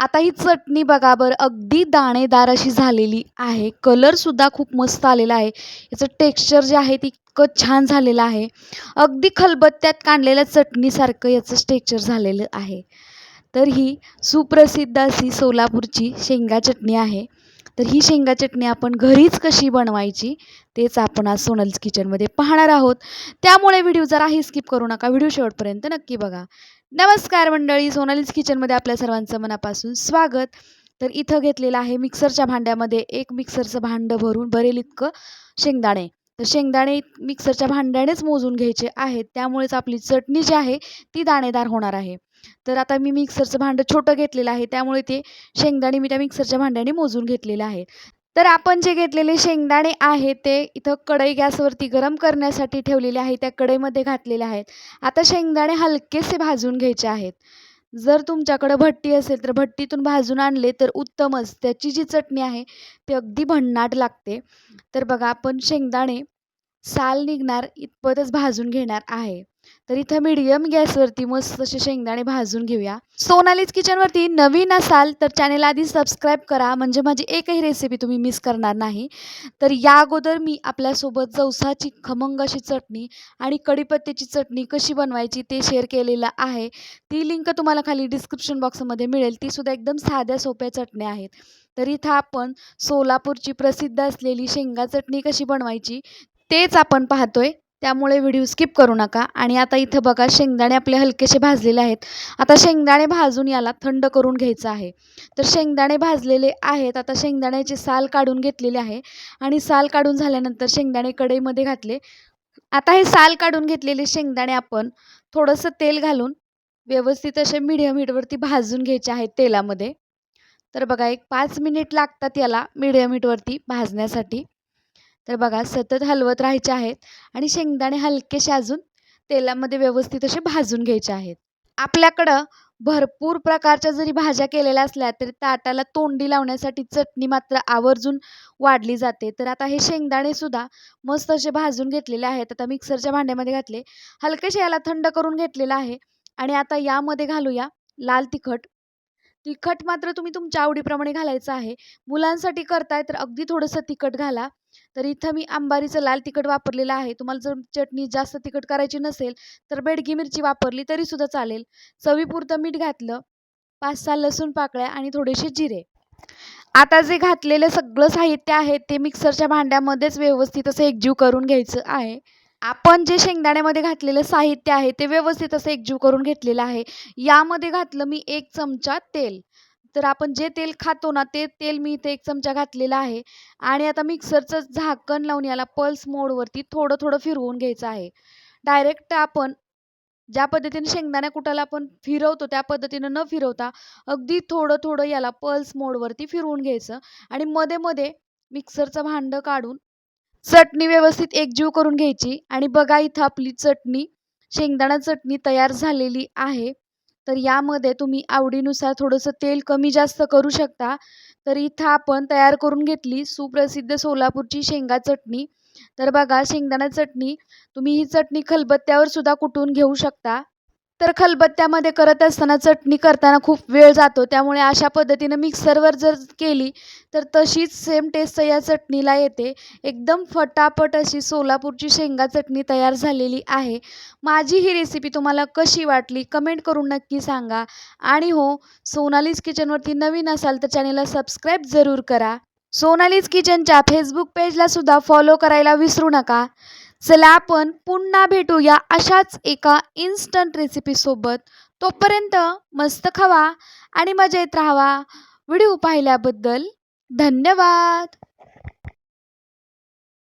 आता ही चटणी बघा बरं अगदी दाणेदार अशी झालेली आहे. कलरसुद्धा खूप मस्त आलेला आहे. याचं टेक्स्चर जे आहे ते इतकं छान झालेलं आहे. अगदी खलबत्त्यात काढलेल्या चटणीसारखं याचं टेक्स्चर झालेलं आहे. तर ही सुप्रसिद्ध अशी सोलापूरची शेंगा चटणी आहे. तर ही शेंगा चटणी आपण घरीच कशी बनवायची तेच आपण आज सोनल्स किचनमध्ये पाहणार आहोत. त्यामुळे व्हिडिओ जराही स्किप करू नका व्हिडिओ शेवटपर्यंत नक्की बघा. नमस्कार मंडळी सोनालीज किचनमध्ये आपल्या सर्वांचं मनापासून स्वागत. तर इथं घेतलेलं आहे मिक्सरच्या भांड्यामध्ये एक मिक्सरचं भांडं भरून भरेल इतकं शेंगदाणे. तर शेंगदाणे मिक्सरच्या भांड्यानेच मोजून घ्यायचे आहेत त्यामुळेच आपली चटणी जी आहे ती दाणेदार होणार आहे. तर आता मी मिक्सरचं भांडं छोटं घेतलेलं आहे. त्यामुळे ते शेंगदाणे मी त्या मिक्सरच्या भांड्याने मोजून घेतलेलं आहे. तर आपण जे घेतलेले शेंगदाणे आहे ते इथं कढई गॅसवरती गरम करण्यासाठी ठेवलेले आहे. त्या कढईमध्ये घातलेले आहेत. आता शेंगदाणे हलकेसे भाजून घ्यायचे आहेत. जर तुमच्याकडं भट्टी असेल तर भट्टीतून भाजून आणले तर उत्तमच. त्याची जी चटणी आहे ती अगदी भन्नाट लागते. तर बघा आपण शेंगदाणे साल निघणार इतपतच भाजून घेणार आहे. तर इथं मीडियम गॅसवरती मस्त असे शेंगदाणे भाजून घेऊया. सोनालीज किचनवरती नवीन असाल तर चॅनेल आधी सबस्क्राईब करा. म्हणजे माझी एकही रेसिपी तुम्ही मिस करणार नाही. तर या अगोदर मी आपल्यासोबत जवसाची खमंग अशी चटणी आणि कढीपत्त्याची चटणी कशी बनवायची ते शेअर केलेलं आहे. ती लिंक तुम्हाला खाली डिस्क्रिप्शन बॉक्समध्ये मिळेल. तीसुद्धा एकदम साध्या सोप्या चटण्या आहेत. तर इथं आपण सोलापूरची प्रसिद्ध असलेली शेंगा चटणी कशी बनवायची तेच आपण पाहतोय. त्यामुळे व्हिडिओ स्किप करू नका. आणि आता इथं बघा शेंगदाणे आपले हलकेसे भाजलेले आहेत. आता शेंगदाणे भाजून याला थंड करून घ्यायचं आहे. तर शेंगदाणे भाजलेले आहेत. आता शेंगदाण्याचे साल काढून घेतलेले आहे. आणि साल काढून झाल्यानंतर शेंगदाणे कढईमध्ये घातले. आता हे साल काढून घेतलेले शेंगदाणे आपण थोडंसं तेल घालून व्यवस्थित असे मिडियम हीटवरती भाजून घ्यायचे आहेत तेलामध्ये. तर बघा एक पाच मिनिट लागतात याला मिडियम हीटवरती भाजण्यासाठी. तर बघा सतत हलवत राहायचे आहेत आणि शेंगदाणे हलकेसे अजून तेलामध्ये व्यवस्थित असे भाजून घ्यायचे आहेत. आपल्याकडं भरपूर प्रकारच्या जरी भाज्या केलेल्या असल्या तरी ताटाला तोंडी लावण्यासाठी चटणी मात्र आवर्जून वाढली जाते. तर आता हे शेंगदाणे सुद्धा मस्त असे भाजून घेतलेले आहेत. आता मिक्सरच्या भांड्यामध्ये घातले हलकेसे याला थंड करून घेतलेलं आहे आणि आता यामध्ये घालूया लाल तिखट. तिखट मात्र तुम्ही तुमच्या आवडीप्रमाणे घालायचं आहे. मुलांसाठी करताय तर अगदी थोडंसं तिखट घाला. तर इथं मी अंबारीचं लाल तिखट वापरलेलं आहे. तुम्हाला जर चटणी जास्त तिखट करायची नसेल तर बेडगी मिरची वापरली तरीसुद्धा चालेल. चवीपुरतं मीठ घातलं पाच सहा लसूण पाकळ्या आणि थोडेसे जिरे. आता जे घातलेलं सगळं साहित्य आहे ते मिक्सरच्या भांड्यामध्येच व्यवस्थित असं एकजीव करून घ्यायचं आहे. आपण जे शेंगदाण्यामध्ये घातलेलं साहित्य आहे ते व्यवस्थित असं एकजीव करून घेतलेलं आहे. यामध्ये घातलं मी एक चमचा तेल. तर आपण जे तेल खातो ना ते तेल मी इथे एक चमचा घातलेला आहे. आणि आता मिक्सरचं झाकण लावून याला पल्स मोडवरती थोडं थोडं फिरवून घ्यायचं आहे. डायरेक्ट आपण ज्या पद्धतीने शेंगदाण्या कुटाला आपण फिरवतो त्या पद्धतीनं न फिरवता अगदी थोडं थोडं याला पल्स मोडवरती फिरवून घ्यायचं. आणि मध्ये मध्ये मिक्सरचं भांडं काढून चटणी व्यवस्थित एकजीव करून घ्यायची. आणि बघा इथं आपली चटणी शेंगदाणा चटणी तयार झालेली आहे. तर यामध्ये तुम्ही आवडीनुसार थोडंसं तेल कमी जास्त करू शकता. तर इथं आपण तयार करून घेतली सुप्रसिद्ध सोलापूरची शेंगा चटणी. तर बघा शेंगदाणा चटणी तुम्ही ही चटणी खलबत्त्यावर सुद्धा कुटून घेऊ शकता. तर खलबत्त्यामध्ये करत असताना चटणी करताना खूप वेळ जातो. त्यामुळे अशा पद्धतीनं मिक्सरवर जर केली तर तशीच सेम टेस्ट या चटणीला येते. एकदम फटाफट अशी सोलापूरची शेंगा चटणी तयार झालेली आहे. माझी ही रेसिपी तुम्हाला कशी वाटली कमेंट करून नक्की सांगा. आणि हो सोनालीज किचनवरती नवीन असाल तर चॅनेलला सबस्क्राईब जरूर करा. सोनालीज किचनच्या फेसबुक पेजला सुद्धा फॉलो करायला विसरू नका. चला आपण पुन्हा भेटूया अशाच एका इन्स्टंट रेसिपीसोबत तोपर्यंत मस्त खावा आणि मजेत राहावा. व्हिडिओ पाहिल्याबद्दल धन्यवाद.